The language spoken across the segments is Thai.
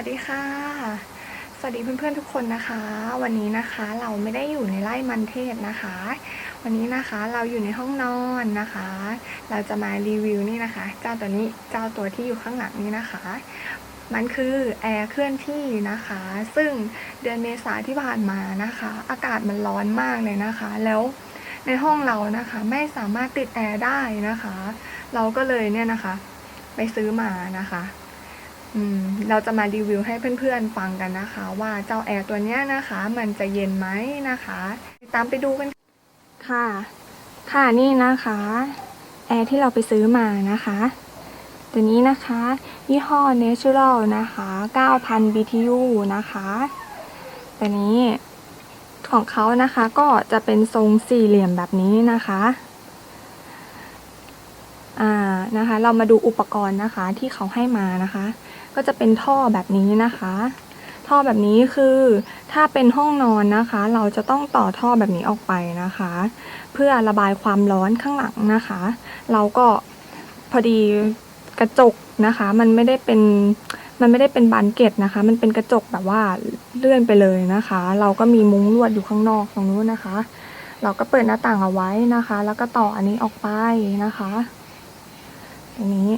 วัสดีค่ะ สวัสดีเพื่อนๆทุกคนนะคะ วันนี้นะคะเราไม่ได้อยู่ในไร่มันเทศนะคะ วันนี้นะคะเราอยู่ในห้องนอนนะคะ เราจะมารีวิวนี่นะคะ เจ้าตัวนี้เจ้าตัวที่อยู่ข้างหลังนี้นะคะ มันคือแอร์เคลื่อนที่นะคะ ซึ่งเดือนเมษาที่ผ่านมานะคะ อากาศมันร้อนมากเลยนะคะ แล้วในห้องเรานะคะไม่สามารถติดแอร์ได้นะคะ เราก็เลยเนี่ยนะคะ ไปซื้อมานะคะ เราจะมารีวิวให้เพื่อนๆฟังกันนะคะ ว่าเจ้าแอร์ตัวนี้นะคะ มันจะเย็นไหมนะคะตามไปดูกันค่ะ ค่ะนี่นะคะ แอร์ที่เราไปซื้อมานะคะ ตัวนี้นะคะ ยี่ห้อ Natural นะคะ 9,000 BTU นะคะตัวนี้ของเขานะคะก็จะเป็นทรงสี่เหลี่ยมแบบนี้นะคะอ่านะคะ เรามาดูอุปกรณ์นะคะที่เขาให้มานะคะ ก็จะเป็นท่อแบบนี้นะคะ ท่อแบบนี้คือถ้าเป็นห้องนอนนะคะ เราจะต้องต่อท่อแบบนี้ออกไปนะคะ เพื่อระบายความร้อนข้างหลังนะคะ เราก็พอดีกระจกนะคะ มันไม่ได้เป็นมันไม่ได้เป็นบานเกตนะคะ มันเป็นกระจกแบบว่าเลื่อนไปเลยนะคะ เราก็มีมุ้งลวดอยู่ข้างนอกตรงนู้นนะคะ เราก็เปิดหน้าต่างเอาไว้นะคะ แล้วก็ต่ออันนี้ออกไปนะคะตรงนี้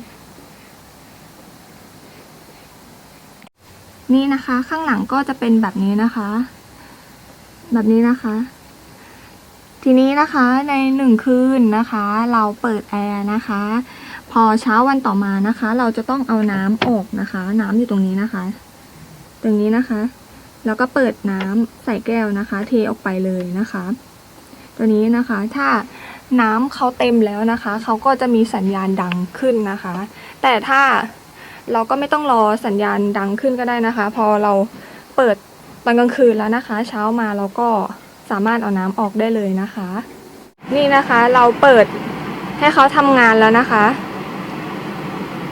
นี่นะคะ ข้างหลังก็จะเป็นแบบนี้นะคะ แบบนี้นะคะ ทีนี้นะคะในหนึ่งคืนนะคะ เราเปิดแอร์นะคะ พอเช้าวันต่อมานะคะ เราจะต้องเอาน้ำออกนะคะ น้ำอยู่ตรงนี้นะคะ ตรงนี้นะคะ แล้วก็เปิดน้ำใส่แก้วนะคะ เทออกไปเลยนะคะ ตัวนี้นะคะ ถ้าน้ำเขาเต็มแล้วนะคะ เขาก็จะมีสัญญาณดังขึ้นนะคะ แต่ถ้า เราก็ไม่ต้องรอสัญญาณดังขึ้นก็ได้นะคะ พอเราเปิดตอนกลางคืนแล้วนะคะ เช้ามาเราก็สามารถเอาน้ำออกได้เลยนะคะ นี่นะคะเราเปิดให้เขาทำงานแล้วนะคะ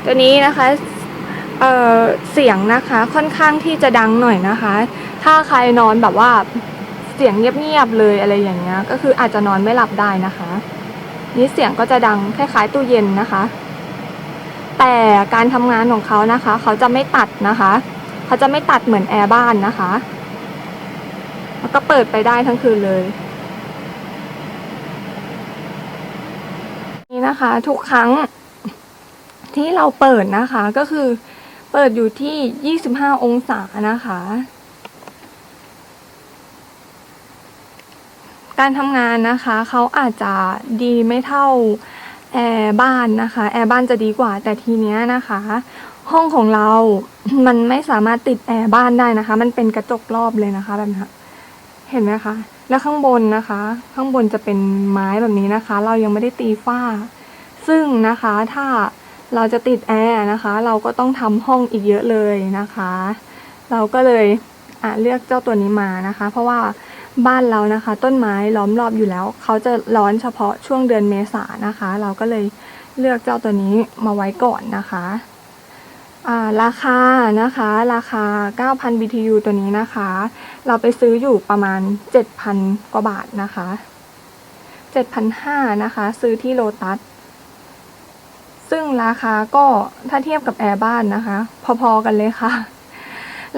ตัวนี้นะคะเออเสียงนะคะค่อนข้างที่จะดังหน่อยนะคะ ถ้าใครนอนแบบว่าเสียงเงียบๆเลยอะไรอย่างเงี้ย ก็คืออาจจะนอนไม่หลับได้นะคะ นี่เสียงก็จะดังคล้ายๆตู้เย็นนะคะ แต่การทำงานของเขานะคะ เขาจะไม่ตัดนะคะ เขาจะไม่ตัดเหมือนแอร์บ้านนะคะแล้วก็เปิดไปได้ทั้งคืนเลย นี่นะคะ ทุกครั้งที่เราเปิดนะคะ ก็คือเปิดอยู่ที่ 25 องศานะคะ การทำงานนะคะ เขาอาจจะดีไม่เท่า แอร์บ้านนะคะ แอร์บ้านจะดีกว่าแต่ทีเนี้ยนะคะ ห้องของเรา มันไม่สามารถติดแอร์บ้านได้นะคะ มันเป็นกระจกรอบเลยนะคะแบบนี้เห็นไหมคะ แล้วข้างบนนะคะ ข้างบนจะเป็นไม้แบบนี้นะคะ เรายังไม่ได้ตีฝ้า ซึ่งนะคะถ้าเราจะติดแอร์นะคะ เราก็ต้องทำห้องอีกเยอะเลยนะคะ เราก็เลยอะเลือกเจ้าตัวนี้มานะคะ เพราะว่า บ้านเรานะคะ ต้นไม้ล้อมรอบอยู่แล้ว เขาจะร้อนเฉพาะช่วงเดือนเมษานะคะ เราก็เลยเลือกเจ้าตัวนี้มาไว้ก่อนนะคะราคานะคะราคา 9,000 BTU ตัวนี้นะคะ เราไปซื้ออยู่ประมาณ 7,000 กว่าบาทนะคะ 7,500 นะคะ ซื้อที่โลตัส ซึ่งราคาก็ถ้าเทียบกับแอร์บ้านนะคะ พอๆกันเลยค่ะ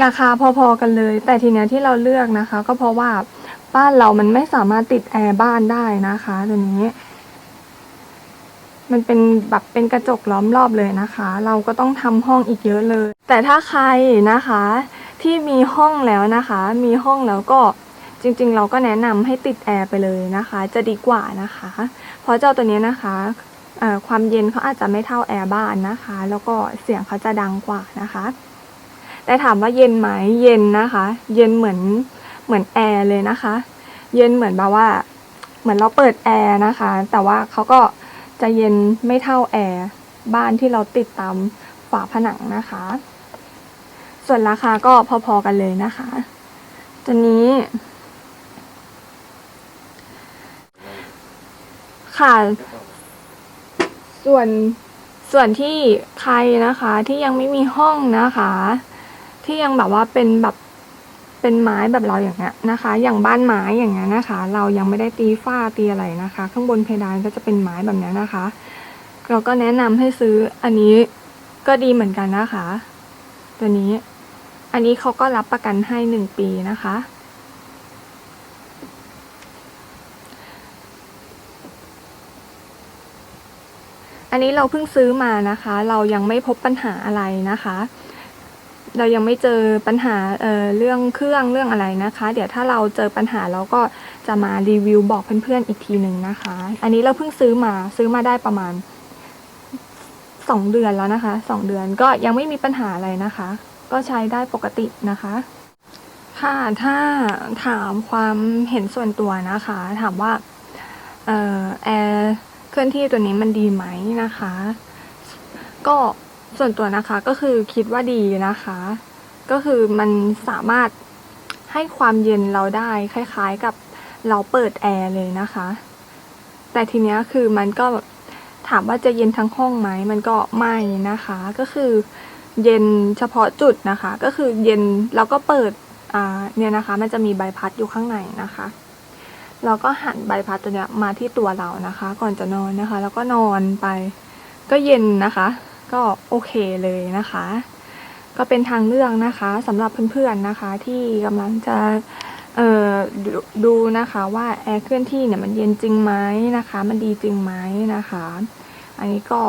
ราคาพอๆกันเลย แต่ทีเนี้ยที่เราเลือกนะคะ ก็เพราะว่า บ้านเรามันไม่สามารถติดแอร์บ้านได้นะคะตัวนี้ มันเป็นแบบเป็นกระจกล้อมรอบเลยนะคะ เราก็ต้องทำห้องอีกเยอะเลย แต่ถ้าใครนะคะ ที่มีห้องแล้วนะคะ มีห้องแล้วก็จริงๆ เราก็แนะนำให้ติดแอร์ไปเลยนะคะ จะดีกว่านะคะ เพราะเจ้าตัวนี้นะคะความเย็นเขาอาจจะไม่เท่าแอร์บ้านนะคะ แล้วก็เสียงเขาจะดังกว่านะคะ แต่ถามว่าเย็นไหมเย็นนะคะ เย็นเหมือน เหมือนแอร์เลยนะคะ เย็นเหมือนแบบว่า เหมือนเราเปิดแอร์นะคะ แต่ว่าเขาก็จะเย็นไม่เท่าแอร์บ้านที่เราติดตามฝาผนังนะคะ ส่วนราคาก็พอๆกันเลยนะคะ ตัวนี้ ค่ะ ส่วนส่วนที่ใครนะคะที่ยังไม่มีห้องนะคะ ที่ยังแบบว่าเป็นแบบ เป็นไม้แบบเราอย่างเงี้ยนะคะ อย่างบ้านไม้อย่างเงี้ยนะคะ เรายังไม่ได้ตีฝ้าตีอะไรนะคะ ข้างบนเพดานก็จะเป็นไม้แบบเนี้ยนะคะ เราก็แนะนำให้ซื้ออันนี้ก็ดีเหมือนกันนะคะ ตัวนี้ อันนี้เขาก็รับประกันให้หนึ่งปีนะคะ อันนี้เราเพิ่งซื้อมานะคะ เรายังไม่พบปัญหาอะไรนะคะ เรายังไม่เจอปัญหาเเรื่องเครื่องเรื่องอะไรนะคะ เดี๋ยวถ้าเราเจอปัญหาเราก็จะมารีวิวบอกเพื่อนๆอีกทีหนึ่งนะคะ อันนี้เราเพิ่งซื้อมาซื้อมาได้ประมาณสองเดือนแล้วนะคะสองเดือนก็ยังไม่มีปัญหาอะไรนะคะ ก็ใช้ได้ปกตินะคะ ค่ะถ้าถามความเห็นส่วนตัวนะคะ ถามว่าเออแอร์เคลื่อนที่ตัวนี้มันดีไหมนะคะ ก็ ส่วนตัวนะคะก็คือคิดว่าดีนะคะ ก็คือมันสามารถให้ความเย็นเราได้คล้ายๆกับเราเปิดแอร์เลยนะคะ แต่ทีเนี้ยคือมันก็ถามว่าจะเย็นทั้งห้องไหมมันก็ไม่นะคะ ก็คือเย็นเฉพาะจุดนะคะ ก็คือเย็นเราก็เปิดอ่าเนี่ยนะคะ มันจะมีใบพัดอยู่ข้างในนะคะเราก็หันใบพัดตัวเนี้ยมาที่ตัวเรานะคะ ก่อนจะนอนนะคะ แล้วก็นอนไป ก็เย็นนะคะ ก็โอเคเลยนะคะ ก็เป็นทางเลือกนะคะสำหรับเพื่อนๆนะคะ ที่กำลังจะเอ่อดูนะคะว่าแอร์เคลื่อนที่เนี่ยมันเย็นจริงไหมนะคะ มันดีจริงไหมนะคะ อันนี้ก็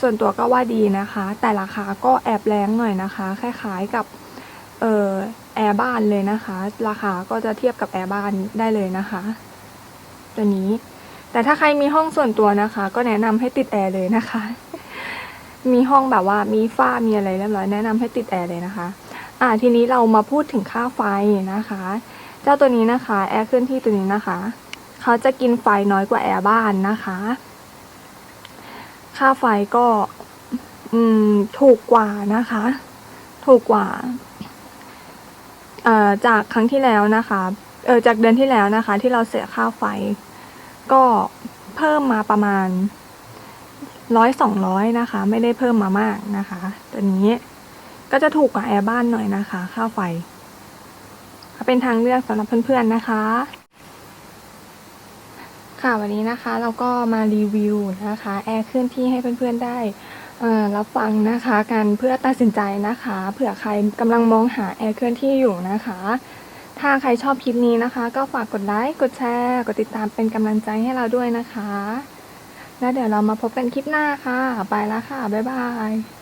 ส่วนตัวก็ว่าดีนะคะ แต่ราคาก็แอบแรงหน่อยนะคะ คล้ายๆกับเอ่อแอร์บ้านเลยนะคะ ราคาก็จะเทียบกับแอร์บ้านได้เลยนะคะตัวนี้ แต่ถ้าใครมีห้องส่วนตัวนะคะ ก็แนะนำให้ติดแอร์เลยนะคะ มีห้องแบบว่ามีฝ้ามีอะไรเรียบร้อยแนะนำให้ติดแอร์เลยนะคะ อ่าทีนี้เรามาพูดถึงค่าไฟนะคะ เจ้าตัวนี้นะคะแอร์เคลื่อนที่ตัวนี้นะคะ เขาจะกินไฟน้อยกว่าแอร์บ้านนะคะ ค่าไฟก็อืมถูกกว่านะคะ ถูกกว่าเอ่อจากครั้งที่แล้วนะคะเออจากเดือนที่แล้วนะคะ ที่เราเสียค่าไฟ ก็เพิ่มมาประมาณ ร้อยสองร้อยนะคะ ไม่ได้เพิ่มมามากนะคะ ตัวนี้ก็จะถูกกว่าแอร์บ้านหน่อยนะคะ ค่าไฟก็เป็นทางเลือกสำหรับเพื่อนๆนะคะ ค่ะวันนี้นะคะเราก็มารีวิวนะคะแอร์เคลื่อนที่ให้เพื่อนๆได้รับฟังนะคะกันเพื่อตัดสินใจนะคะเผื่อใครกำลังมองหาแอร์เคลื่อนที่อยู่นะคะ ถ้าใครชอบคลิปนี้นะคะ ก็ฝากกดไลค์กดแชร์ กดติดตามเป็นกำลังใจให้เราด้วยนะคะ แล้วเดี๋ยวเรามาพบกันคลิปหน้าค่ะ ไปแล้วค่ะ บ๊ายบาย